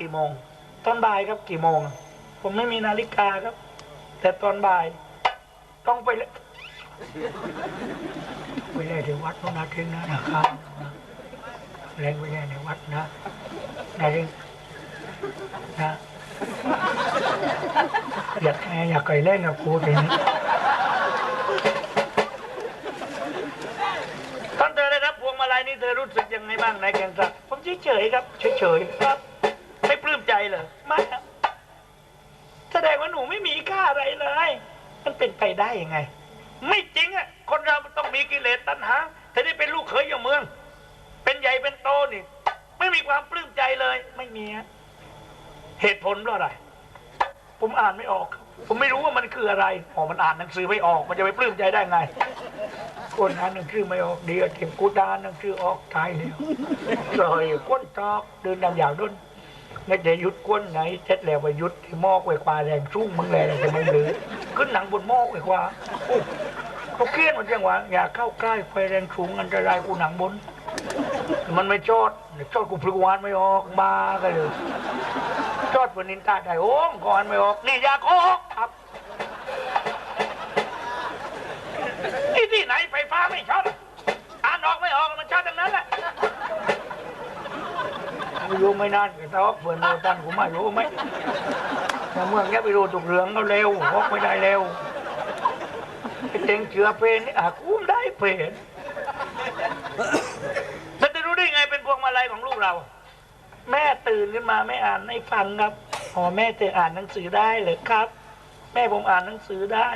กี่โมง ตอนบ่ายครับกี่โมง ผมไม่มีนาฬิกาครับ แต่ตอนบ่าย ต้องไปเลยไปเล่นที่วัดพระนาทิ้งนะนะครับเล่นไปเล่นในวัดนะนาทิ้งนะอยากแอยากไก่เล่นกับครูทีนี้ตอนเธอได้รับพวงมาลัยนี่เธอรู้สึกยังไงบ้างนายแกงศักดิ์ผมเฉยๆครับเฉยๆครับ เหรอไม่ครับแสดงว่าหนูไม่มีค่าอะไรเลย มันเป็นไปได้ยังไง ไม่จริงอะ คนเรามันต้องมีกิเลสตัณหาถ้าได้เป็นลูกเขยอย่างเมือง เป็นใหญ่เป็นโตนี่ ไม่มีความปลื้มใจเลย ไม่มีฮะเหตุผลเพราะอะไร ผมอ่านไม่ออก ผมไม่รู้ว่ามันคืออะไรอ๋อมันอ่านหนังสือไม่ออก มันจะไปปลื้มใจได้ไง คนอ่านหนังสือไม่ออกเดียวเก็บกูดานหนังสือออกตายแล้วเลยก้นตอกเดินดังยางด้น ไม่จะยุดก้นไหนเช็ดแล้วไปยุดที่หม้อไว้กว่าแรงสู้มึงแรงจะไม่เหลือขึ้นหนังบนหม้อไว้กว่าเขาเครียนมันจังหวะอย่าเข้าใกล้ไฟแรงสูงอันตรายกูหนังบน มันไม่จอดจอดกูพลึกวานไม่ออกมากันเลยจอดบนนินตาได้โอ้มก่อนไม่ออกนี่อยาโกหกครับที่ที่ไหนไฟฟ้าไม่ช็อต ไม่รู้ไม่นานก็ตอกเพื่อนโนตันผมไม่รู้ไหมแต่เมื่อกี้ไปดูตุกเหลืองก็เร็วฮอกไม่ได้เร็วไอ้เจงเชือเพนนี่อาคุ้มได้เพนแล้วจะรู้ได้ไงเป็นพวงมาลัยของลูกเรา แม่ตื่นขึ้นมาไม่อ่านให้ฟังครับอ๋อแม่จะอ่านหนังสือได้เหรอครับ แม่ผมอ่านหนังสือได้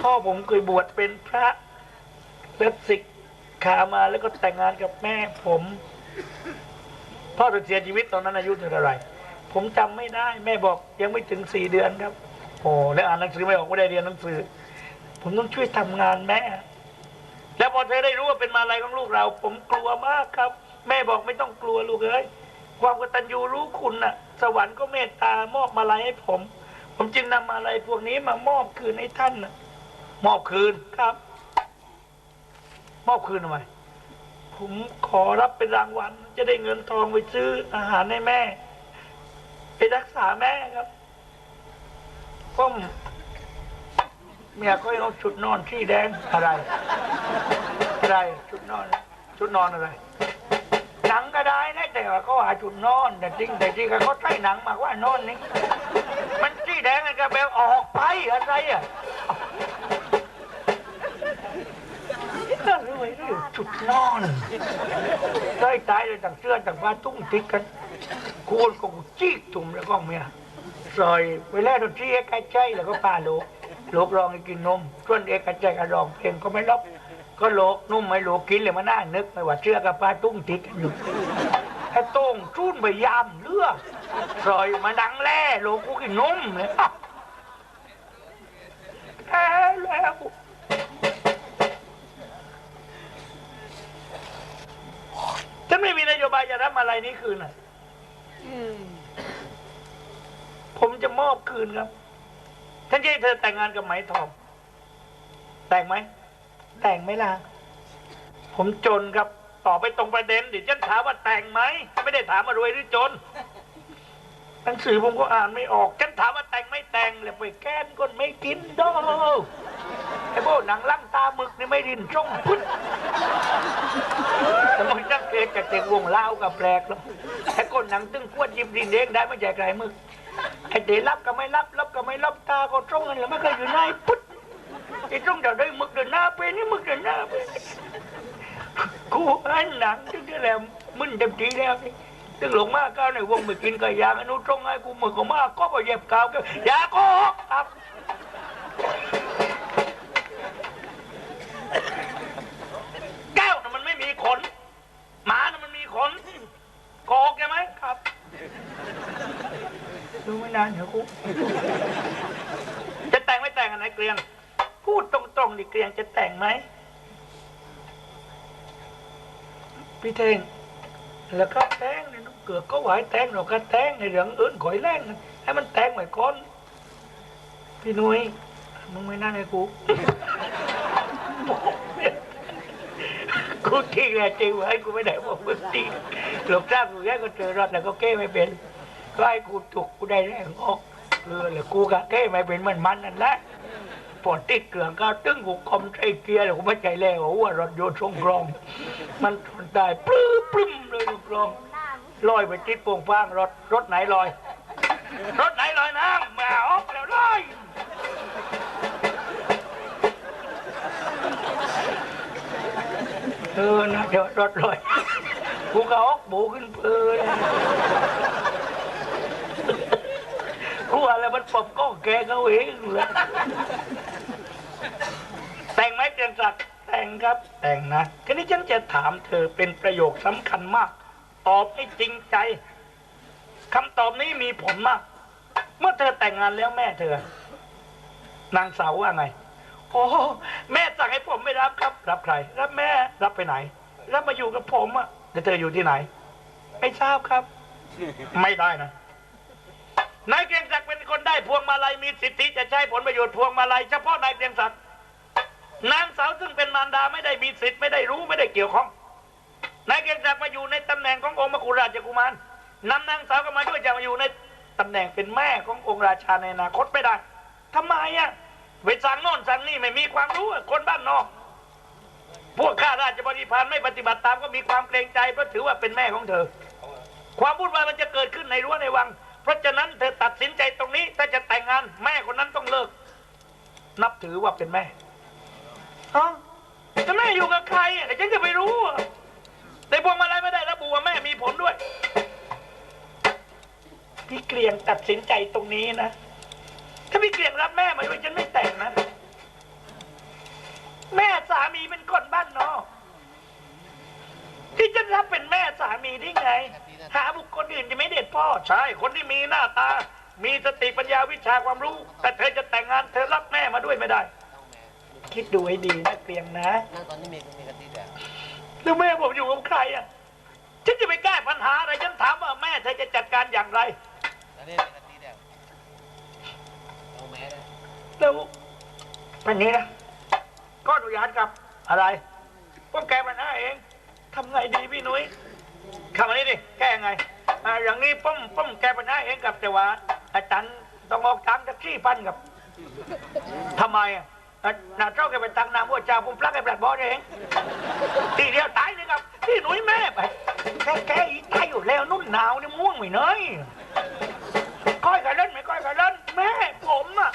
พ่อผมเคยบวชเป็นพระแล้วศึกขามาแล้วก็แต่งงานกับแม่ผม พ่อเสียชีวิตตอนนั้นอายุเท่าไหรผมจำไม่ได้ แม่บอกยังไม่ถึงสี่เดือนครับโอ้แล้วอ่านหนังสือไม่ออกไม่ได้เรียนหนังสือ ผมต้องช่วยทำงานแม่ แล้วพอเธอได้รู้ว่าเป็นมาลัยของลูกเรา ผมกลัวมากครับ แม่บอกไม่ต้องกลัวลูกเอ้ยความกตัญญูรู้คุณน่ะ สวรรค์ก็เมตตามอบมาลัยให้ผม ผมจึงนำมาลัยพวกนี้มามอบคืนให้ท่านน่ะ มอบคืนครับ มอบคืนทำไมผมขอรับเป็นรางวัล จะได้เงินทองไปซื้ออาหารให้แม่ ไปรักษาแม่ครับผมเมียก็เอาชุดนอนที่แดงอะไร อะไรชุดนอน ชุดนอนอะไรหนังก็ได้นะแต่ว่าเขาหาชุดนอน แต่จริงแต่จริงเขาใช้หนังมากกว่านอนนี่มันที่แดงไอ้กระเบลออกไปอะไรอะ น่ารู้ไหมเรื่องจุดนอนได้ตายเลยต่างเสื้อต่างผ้าตุ้งติดกันกูนก็จีกตุ่มแล้วก็เมียซอยเวลาเราที่เอกใจแล้วก็พาโลูกลูกรองกินนมส่วนเอกใจก็รองเพลงก็ไม่รับก็โลกนุ่มไม่โลกกินเลยมาน่านึกไม่ว่าเสื้อกับผ้าตุ้งติดกันอยู่ไอ้โต้งชุนไปยามเลือกซอยมาดังแล่โลกกูกินนมเลยอะแพ้แล้ว ฉัน ไม่มีนโยบายจะรับอะไรนี้คืนน่ะผมจะมอบคืนครับท่านจะให้เธอแต่งงานกับไหมทองแต่งไหม แต่งไหมล่ะ ผมจนครับตอบไปตรงประเด็นเดี๋ยวฉันถามว่าแต่งไหมไม่ได้ถามว่ารวยหรือจนหนังสือผมก็อ่านไม่ออกฉันถามว่าแต่งไม่แต่งแล้วไปแก้นคนไม่กินดอกไอ้โบหนังลั่ง ตาหมึกนี่ไม่ดินช่องพุทธแต่มันจังเกตจากเด็กวงเล่ากับแปลกแล้วไอ้คนหนังตึงขวดยิบดินเด็กได้ไม่ใช่ไกลมึกไอ้เดรับก็ไม่รับรับก็ไม่รับตาก็ตรงกันแล้วไม่เคยอยู่ในพุทธไอ้ตรงเดี๋ยวได้มึกเดินหน้าไปนี่มึกเดินหน้าไปกูไอ้หนังตึงที่แล้วมึนเต็มทีแล้วนี่ตึงหลงมากก้าวในวงไม่กินไก่ยางอนุตรงไอ้กูมึกก็มากก็ไปเย็บกาวก็ยาโกหกครับ แก้วน่ะมันไม่มีขน หมาน่ะมันมีขนโกอกใช่ไหมครับ ดูไม่นานเดี๋ยวกู จะแต่งไม่แต่งอันไหนเกลียง พูดตรงๆดิเกลียงจะแต่งไหมพี่เทงแล้วก็แต่งเนี่ยน้องเกือกก็ไหวแต่งเราก็แต่งในเรื่องอื่นข่อยแรงให้มันแต่งไว้ก่อนพี่นุ้ยมึงไม่นั่งให้กูกูทิ้งแหละจริงไว้กูไม่ได้บอกมึงทิ้งหลบทราบกูแค่ก็เจอรอดแล้วก็แก้ไม่เป็นก็ให้กูจุกกูได้แรงออก เออแล้วกูกะแก้ไม่เป็นมันมันนั่นแหละพอติดเกลืองก็ตึ้งกูคอมใช้เกียร์แล้วกูไม่ใจแล้วว่ารถโยนทรงกรอง มันทนได้ปลื้มปลื้มเลยกกรองลอยไปติดโป่งฟางรถรถไหนลอย รถไหนลอยน้ำมาออกแล้วลอยเออนะเดี๋ยวรถลอยกูก็ออกบูขึ้นเพลิน กูอะไรมันปบก็แกเขาเองเลยแต่งไหมเตียนศักดิ์แต่งครับ แต่งนะทีนี้ฉันจะถามเธอเป็นประโยคสำคัญมาก ตอบให้จริงใจคำตอบนี้มีผลมาก เมื่อเธอแต่งงานแล้วแม่เธอ นางสาวว่าไง โอ้แม่สั่งให้ผมไม่รับครับ รับใคร รับแม่รับไปไหน รับมาอยู่กับผมอะแต่เธออยู่ที่ไหน ไม่ทราบครับ ไม่ได้นะ นายเกรียงศักดิ์เป็นคนได้พวงมาลัยมีสิทธิจะใช้ผลประโยชน์พวงมาลัยเฉพาะนายเกรียงศักดิ์นางสาวซึ่งเป็นมารดาไม่ได้มีสิทธิ์ไม่ได้รู้ไม่ได้เกี่ยวข้องนายเกรียงศักดิ์มาอยู่ในตำแหน่งขององค์มกุฎราชกุมารนำนางสาวก็มาด้วยจะมาอยู่ในตำแหน่งเป็นแม่ขององค์ราชาในอนาคตไม่ได้ทำไมอะไปสั่งโน่นสั่งนี่ไม่มีความรู้คนบ้านนอก พวกข้าราชบริพารไม่ปฏิบัติตามก็มีความเกรงใจเพราะถือว่าเป็นแม่ของเธอ ความวุ่นวายมันจะเกิดขึ้นในรั้วในวัง เพราะฉะนั้นเธอตัดสินใจตรงนี้ ถ้าจะแต่งงาน แม่คนนั้นต้องเลิก นับถือว่าเป็นแม่ฮะแต่แม่อยู่กับใครแต่ฉันจะไปรู้อ่พวงมาลัยไม่ได้ระบุว่าแม่มีผลด้วยพี่เกลียงตัดสินใจตรงนี้นะถ้าพี่เกลียงรับแม่มาด้วยฉันไม่แต่งนะ แม่สามีเป็นคนบ้านนอกที่จะรับเป็นแม่สามีได้ไง หาบุคคลอื่นจะไม่เด็ดพ่อใช่คนที่มีหน้าตา มีสติปัญญาวิชาความรู้ แต่เธอจะแต่งงานเธอรับแม่มาด้วยไม่ได้ คิดดูให้ดีนะเกลียงนะ นั่งตอนนี้มีมีกะทิแดงแล้วแม่ผมอยู่กับใครอะ ฉันจะไปแก้ปัญหาอะไร ฉันถามว่าแม่เธอจะจัดการอย่างไรอันนี้มีกะทิแดงเอาแม่เลยแล้ววันนี้นะก็อนุญาตครับ อะไรพวกแกปัญหาเองทำไงดีพี่นุ้ย คำนนี้ดิแก้ยังไงอ่าอย่างนี้ป้อมป้อมแก้ปัญหาเองกับแต่ว่าอาจารย์ต้องออกตังค์แท็กซี่พันกับทำไมอะอะน่าเจ้าแกไปตังค์นามว่าจ่าผมปลักไอ้ปลัดบอสเองทีเดียวตายเลยครับพี่หนุ่ยแม่ไปแกแกอีตายอยู่แล้วนุ่นหนาวนี่ม่วงไม่เนยก้อยกันเล่นไม่ก้อยกันเล่นแม่ผมอะ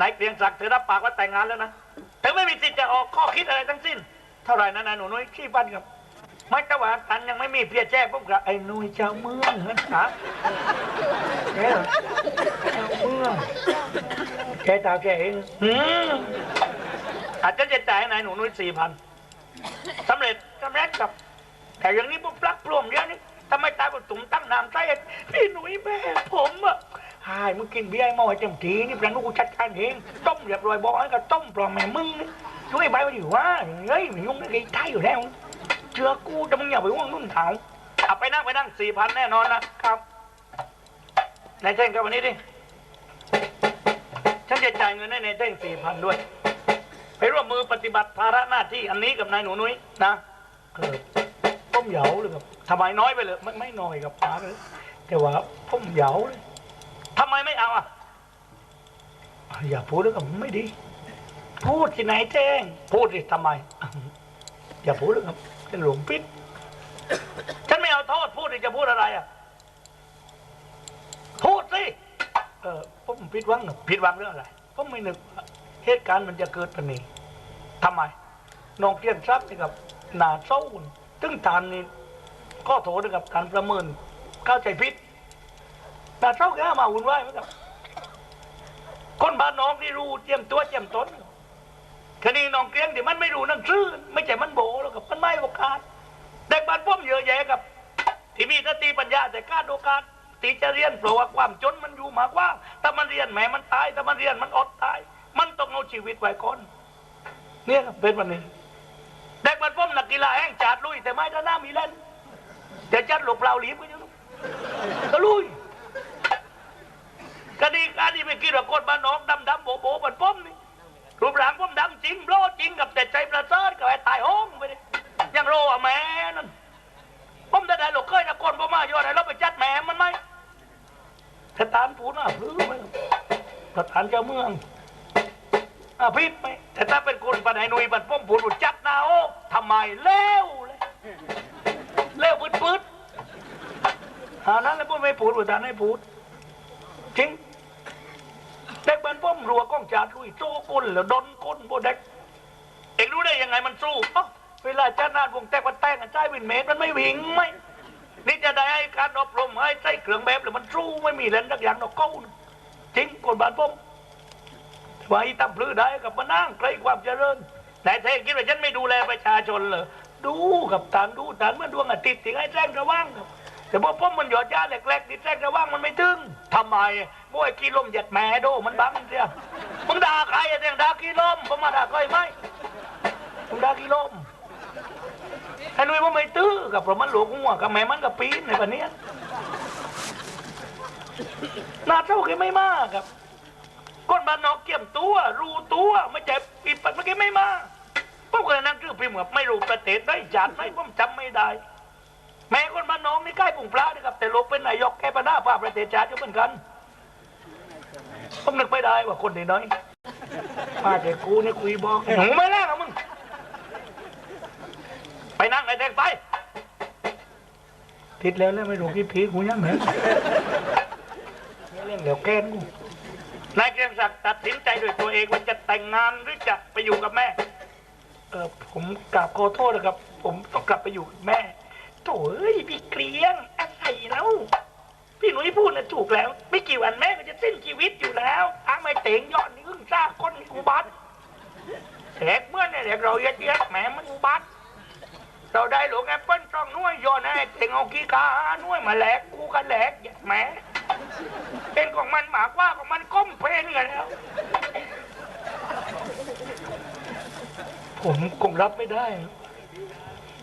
นายเกรียงศักดิ์เธอรับปากว่าแต่งงานแล้วนะเธอไม่มีสิทธิ์จะออกข้อคิดอะไรทั้งสิ้น เท่าไหร่นะนายหนูนุ้ยขี้พันครับ ไม่ต่ว่าตันยังไม่มีเพียแจ้ปุ๊บกับไอ้นุ้ยเจ้าเมืองนะครับเอ้ยเจ้าเมืองแกตาแกเองอืมอาจจะจะจ่ายให้นายหนูนุ้ยสี่พันสำเร็จสำเร็จกับ แต่อย่างนี้ปุ๊บปลักปลวมเดียวนี้ทำไมตายก็ตุ่มตั้งน้ำใต้พี่หนุ่ยแม่ผมอะหายมึงกินเบียร์ไอ้หม้อให้เต็มทีนี่ปลาหนูกูจัดการเองต้มเรียบร้อยบอกให้ก็ต้มปลอมแม่มึงนี่ช่วยใบมาดิว่าเฮ้ยมึงยุ่งได้ไงไทยอยู่แล้ว เชื่อกูจะมึงอย่าไปห่วงนุ่นเถาเอาไปนั่งไปนั่งสี่พันแน่นอนนะครับนายเท่งกับวันนี้ดิ ฉันจะจ่ายเงินให้นายเท่งสี่พันด้วย ไปร่วมมือปฏิบัติภาระหน้าที่อันนี้กับนายหนูนุ้ยนะเออต้มเหยาเลยครับทำไมน้อยไปเลยไม่ไม่น้อยกับป้าเลยแต่ว่าต้มเหยาเลยทำไมไม่เอาอะ อย่าพูดแล้วกับไม่ดี พูดที่ไหนแจ้ง พูดสิทำไม อย่าพูดเลยครับ เป็นหลวงพิษฉันไม่เอาโทษพูดดิจะพูดอะไรอะ พูดสิ เออผมผิดหวังหนึ่งผิดหวังเรื่องอะไรผมไม่นึกว่าเหตุการณ์มันจะเกิดปานนี้ทำไมน้องเกียนทรัพย์นี่กับหนาเศร้าตึงทานนี่ก็โถด้วยกับการประเมินเข้าใจผิดหนาเศร้าแค่มาหุ่นไหวไหมครับคนบ้านน้องที่รู้เจียมตัวเจียมตน คดีน้องเกรียงที่มันไม่รู้หนังสือไม่ใช่มันโบแล้วกับมันไม่โอกาสเด็กบ้านพ่มเยอะแยะกับ ที่มีสติปัญญาแต่กล้าโอกาสตีจะเรียนเพราะว่าความจนมันอยู่มากว่าถ้ามันเรียนแหมมันตายถ้ามันเรียนมันอดตาย มันต้องเอาชีวิตไว้ก่อนเนี่ยครับเป็นวันนี้เด็กบ้านพ่มนักกีฬาแห่งจาดลุยแต่ไม่ถ้าหน้ามีเล่นแต่จัดหลบเปล่าหลีบก็ยังก็ลุยคดีการที่ไม่คิดว่าคนบ้านนอกดำดำโบโบบันป้อมนี่ รูปร่างป้อมดำจริงโลจริงกับแต่ใจประเสริฐกับไอ้ตายโห้องไปดิยังโลอะแม่นั่นป้อมได้ได้หลกเคยนะคนพ่อมายอดไหนเราไปจัดแหม่มันไหมประธานพูดว่าพื้นประธานเจ้าเมืองอะพิษไหมแต่ถ้าเป็นคนปันไหนหนุ่ยปันป้อมพูดว่าจัดนาโอ้ทำไมเร็วเลยเร็วปืดปืดหานั้นแล้วพูดไม่พูดประธานไม่พูดจริง รัวก้องจาดุยโจ้ก้นแล้วดนก้นโบเด็กเอ็งรู้ได้ยังไงมันสู้เอ้าเวลาจ้านาดวงแตกมันแตกกันใต้วินเมตรมันไม่หวิงไหมนี่จะได้ให้การอบรมให้ใส่เครื่องแบบหรือมันสู้ไม่มีเล่นดักอย่างดอกเก้าจริงกฎบานป้อมไว้ตั้งพลื้ได้กับมานั่งใกล้ความเจริญนายเทงคิดว่าฉันไม่ดูแลประชาชนเหรอดูกับตานดูตานเมื่อดวงอาทิตย์ถึงให้แจ้งระว่างครับแต่พอป้อมมันหยอดยาแหลกๆนี่แจ้งระว่างมันไม่ถึงทำไม บ่วยกีลมหยัดแหม่โดมันบังเสียมึงด่าใครอะเสียงด่ากีลมผมมาด่าใครไหมผมด่ากีลมไอ้นุ้ยว่าไม่ตื้อกับเพราะมันหลวงหัวกับแม่มันกับปีนในวันนี้ยนาเท่าแกไม่มากครับก้นบ้านนอกเกี่ยมตัว รูตัวไม่ใช่ปิดปัดเมื่อกี้ไม่มาพวกนั้นคือพิมพ์กับไม่รู้ประเทศได้จัดไหมผมจำไม่ได้ แม่คนบ้านน้องนี่ใกล้ปุ่งปลานะครับแต่ลูกเป็นนายกแก้ปัญหาภาพประเทศชาติอยู่เหมือนกัน ผมนึกไม่ได้ว่าคนไหนน้อยป้าแต่กูเนี่ยคุยบอกหนูไม่แรกหรอกมึง ไปนั่งไอเด็กไปทิดแล้วแล้วไม่รู้กี่พีกูยังเหม็นเล่นเดี๋ยวแกนกูนายเกรียงศักดิ์ตัดสินใจด้วยตัวเองว่าจะแต่งงานหรือจะไปอยู่กับแม่ เออผมกราบขอโทษนะครับ ผมต้องกลับไปอยู่กับแม่โถ่เอ้ยพี่เกรียงอะไรแล้ว พี่หนุ่ยพูดนะถูกแล้ว ไม่กี่วันแม่ก็จะสิ้นชีวิตอยู่แล้วอ้าไม่เต่งยอดนี่อึ้งซ่าก้นกูบัดแหกเมื่อเนี่ยเด็กเราเย็ดเย็ดแหมมันกูบัดเราได้หลวงแอปเปิ้ลต้องน้วยโยนให้เต็งเอาขี้กาน้วยมาแหลกกูกันแหลกอย่แหมเป็นของมันหมากว่าของมันก้มเพลนกันแล้ว ผมคงรับไม่ได้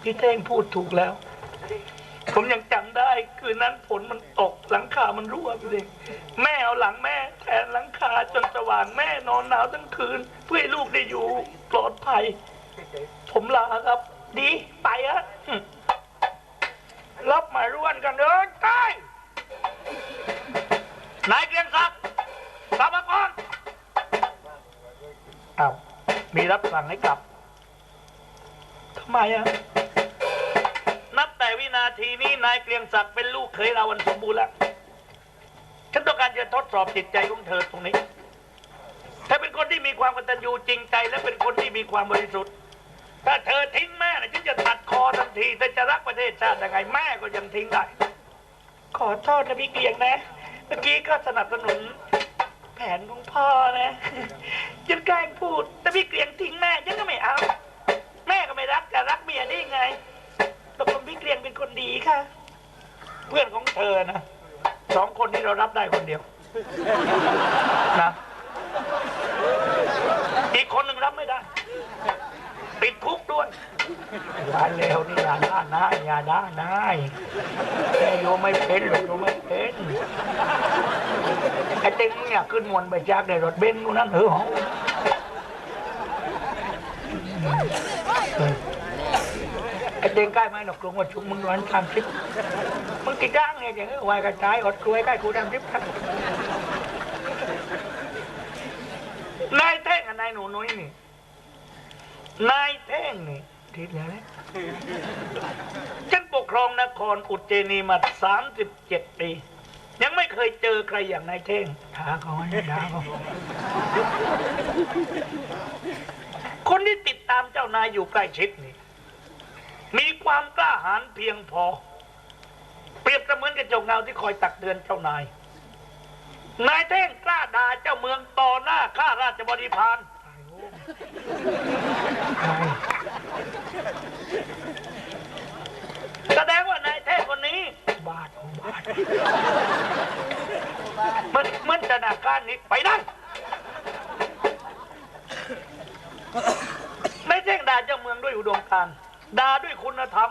พี่เท่งพูดถูกแล้ว ผมยังจำได้ คืนนั้นฝนมันตกหลังคามันรั่วไปเลยแม่เอาหลังแม่แทนหลังคาจนสว่างแม่นอนหนาวทั้งคืน เพื่อให้ลูกได้อยู่ปลอดภัย ผมลาครับ ดีไปอะรับมาร่วนกันเดินใต้นายเกรียงศักดิ์กลับมาก่อนอ้าวมีรับสั่งให้กลับทำไมอะนับแต่วิ นาทีนี้นายเกรียงศักดิ์เป็นลูกเขยเราวันสมบูรณ์แล้ว ฉันต้องการจะทดสอบจิตใจของเธอตรงนี้ เธอเป็นคนที่มีความกตัญญูจริงใจ และเป็นคนที่มีความบริสุทธิ์ ถ้าเธอทิ้งแม่นะฉันจะตัดคอทันทีเธอจะรักประเทศชาติยังไงแม่ก็ยังทิ้งได้ ขอโทษนะพี่เกลียงนะ เมื่อกี้ก็สนับสนุนแผนของพ่อนะ ฉันแกล้งพูด แต่พี่เกลียงทิ้งแม่ฉันก็ไม่ ดีค่ะ เพื่อนของเธอนะสองคนนี้เรารับได้คนเดียว นะ อีกคนหนึ่งรับไม่ได้ ติดคุกด้วยอย่าเลวนี่อย่าด่าหนะอย่าด่าหนะแม่โยไม่เป็นหรอกโยไม่เป็นไอ้เต็งเนี่ยขึ้นมวนไปจากในรถเบนซ์กูนั่นเหรอไอ้ เต็งใกล้ไหมหนกลงว่าชุมมึงร้อนทำคลิปมึงติดร่างเนี่ยอย่างเงี้ยวายกระจายอดกล้วยใกล้กูทำคลิปครับนายเท่งกับนายหนูนุ้ยนี่นายเท่งนี่ทิศแล้วนะฉันปกครองนครอุจเจนีมาสามสิบเจ็ดปียังไม่เคยเจอใครอย่างนายเท่งท้าเขาให้ท้าเขาคนที่ติดตามเจ้านายอยู่ใกล้ชิดนี่ มีความกล้าหาญเพียงพอ เปรียบเสมือนกับเจ้าเงาที่คอยตักเตือนเจ้านาย นายเท่งกล้าด่าเจ้าเมืองต่อหน้าข้าราชบริพารแสดงว่านายเทพคนนี้บาทของบาทมันมันธนาคารนี้ไปนั่นไม่ใช่ด่าเจ้าเมืองด้วยอุดมการณ์ ด่าด้วยคุณธรรม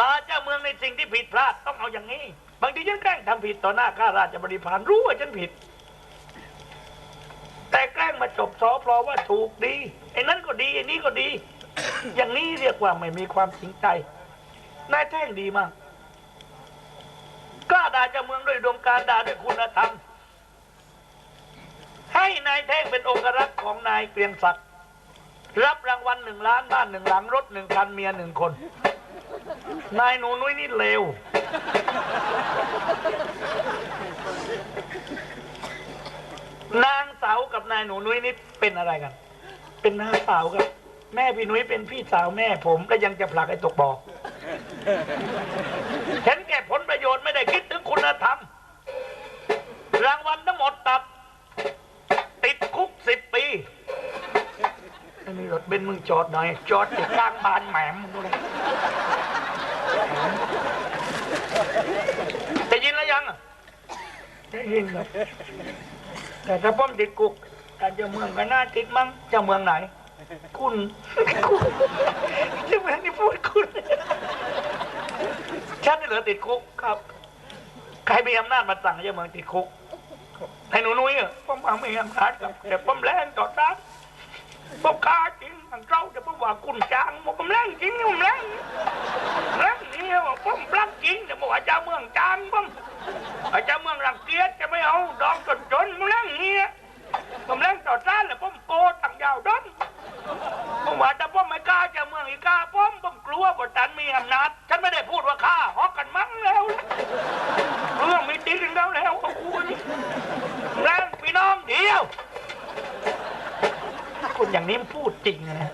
ด่าเจ้าเมืองในสิ่งที่ผิดพลาดต้องเอาอย่างนี้ บางทีฉันแกล้งทำผิดต่อหน้าข้าราชบริพารรู้ว่าฉันผิด แต่แกล้งมาจบซอเพราะว่าถูกดีไอ้นั้นก็ดีไอ้นี้ก็ดี อย่างนี้เรียกว่าไม่มีความจริงใจนายแท่งดีมากกล้าด่าเจ้าเมืองด้วยอุดมการด่าด้วยคุณธรรมให้นายแท่งเป็นองครักษ์ของนายเกรียงศักดิ์ รับรางวัลหนึ่งล้านบ้านหนึ่งหลังรถหนึ่งคันเมียหนึ่งคน นายหนูนุ้ยนี่เลวนางสาวกับนายหนูนุ้ยนี่เป็นอะไรกัน เป็นน้าสาวครับ แม่พี่นุ้ยเป็นพี่สาวแม่ผมและยังจะผลักไอ้ตกบ่อเห็นแก่ผลประโยชน์ไม่ได้คิดถึงคุณธรรม รางวัลทั้งหมดตัดติด อันนี้รถเบนซ์มึงจอดหน่อย จอดอยู่กลางบานแหมมมึงดูเลยได้ยินแล้วยังอะได้ยินครับแต่ถ้าผมติดคุกถ้าเจ้าเมืองก็น่าติดมั้งเจ้าเมืองไหน คุณคุณเจ้าเมืองนี่พูดคุณฉันนี่เหลือติดคุกครับ ใครมีอำนาจมาสั่งให้เจ้าเมืองติดคุกให้หนูนุ้ยอะผมเอาไม่อำนาจครับแต่ผมแรงต่อต้าน ผมฆ่าจริงทางเราแต่ผมว่าคุณจางผมแรงจริงผมแรงแรงนี่ผมรักจริงแต่บอกว่าเจ้าเมืองจางผมไอ้เจ้าเมืองรังเกียจจะไม่เอาดองจนจนๆผมแรงนี่ผมแรงต่อต้านแล้วผมโกตังยาวดนผมว่าแต่ผมไม่กล้าจ้าเมืองอีกล้าผมผมกลัวว่าฉันมีอำนาจฉันไม่ได้พูดว่าฆ่าฮอกกันมั้งแล้วเรื่องมีจริงแล้วแล้วขอบคุณแรงพี่น้องเดียว อย่างนี้พูดจริงนะ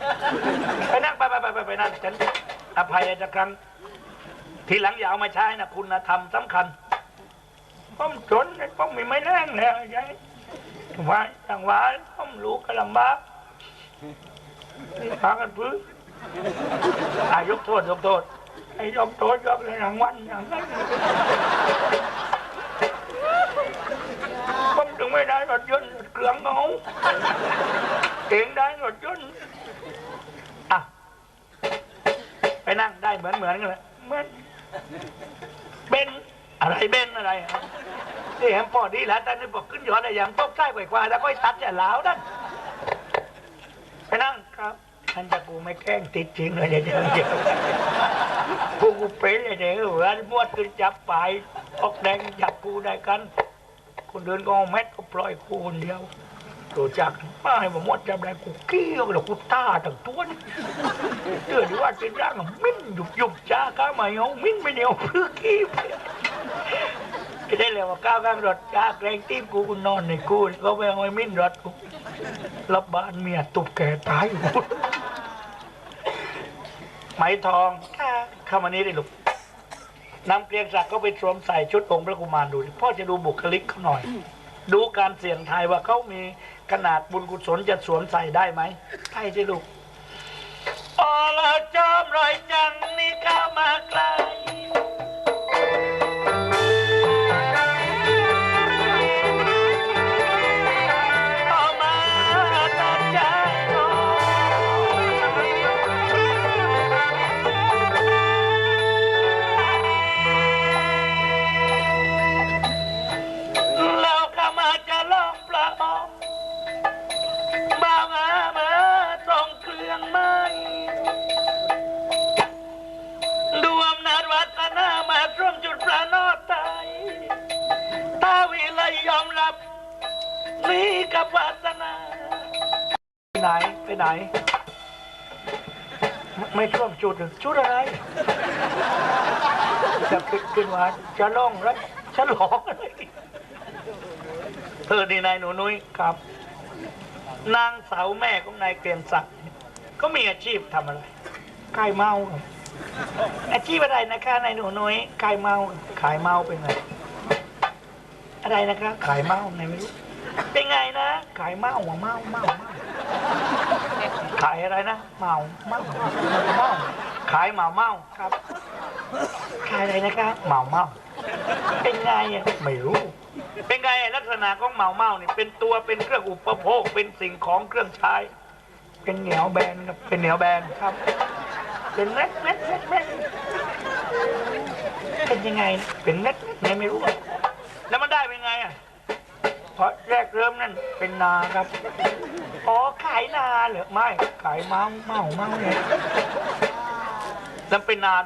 ไปนั่งไปไปไปไปไปนั่งฉันอภัยจะครั้ง ทีหลังอย่าเอามาใช้นะคุณธรรมสำคัญผมจนผมมีไม่แรงแล้วยายว่าอย่างว่าผมรู้กระลำบากนี่พากันพื้นอายกโทษยกโทษไอ้ยกโทษยกเลยรางวัลอย่างนั้นผมถึงไม่ได้รถยนต์เครื่องเขา เก่งได้รถยนต์อะไปนั่งได้เหมือนเหมือนกันเลยเหมือนเบนอะไรเบนอะไรนี่แฮมพอดีแล้วแต่นี่บอกขึ้นยอดอะไรอย่างตกใต้ไกว่าแล้วก็ตัดจะหลาวนั่นไปนั่งครับท่านจะกูไม่แกล้งติดจริงเลยเดี๋ยวเดี๋ยวกูกูเป็นเลยเดี๋ยวเหมือมวดขึ้นจับไปออกแดงจับกูได้กันคนเดินก็เอาแมทก็ปล่อยกูคนเดียว ตัวจากป้ายผมหมดจำได้กูเกี้ยวแล้วกูต้าตั้งตัวนี่เตือนว่าเป็นร่างมิ้นหยุบหยุบจ้าก้ามาเอามิ้นไม่เดียวเพื่อกี้จะได้เลยว่าก้าวข้างรถจ้าแกรงตีมกูกูนอนในกูก็ไปเอาไอ้มิ้นรถกูรับบ้านเมียตุบแก่ตายอยู่ไหมทองเข้ามานี้ได้ลูกนำเกรียงศักดิ์ก็ไปสวมใส่ชุดองค์พระกุมารดูพ่อจะดูบุคลิกเขาหน่อย ดูการเสี่ยงทายว่าเขามี ขนาดบุญกุศลจะสวมใส่ได้ไหมใช่สิลูกอลจอมรอยจังนี่ข้ามาไกล วาสนาไปไหนไปไหน ไม่ไม่ช่วมจุดหรือจุดอะไร จะคิดขึ้นว่าจะล่องแล้วฉลองอะไรเธอนี่นายหนูนุ้ยครับ นางสาวแม่ของนายเกรียงศักดิ์ก็มีอาชีพทำอะไรขายเมาครับอาชีพอะไรนะคะนายหนูนุ้ยขายเมาขายเมาเป็นไงอะไรนะคะ ขายเมาไงไม่รู้เป็นไงนะ ขายเมาอะเมาเมาเมาขายอะไรนะเมาเมาเมาขายเมาเมาครับ ขายอะไรนะคะเมาเมาเป็นไงอะไม่รู้ เป็นไงลักษณะของเมาเมาเนี่ยเป็นตัวเป็นเครื่องอุปโภคเป็นสิ่งของเครื่องใช้ เป็นเหนียวแบนครับเป็นเหนียวแบนครับ เป็นเม็ดเม็ดเม็ดเม็ดเป็นยังไง เป็นเม็ดเม็ดไงไม่รู้ แล้วมันได้เป็นไงอะ เพราะแรกเริ่มนั่นเป็นนาครับอ๋อขายนาเหรอไม่ขายเมาเมาเมาเนี่ยจำเป็นนาได้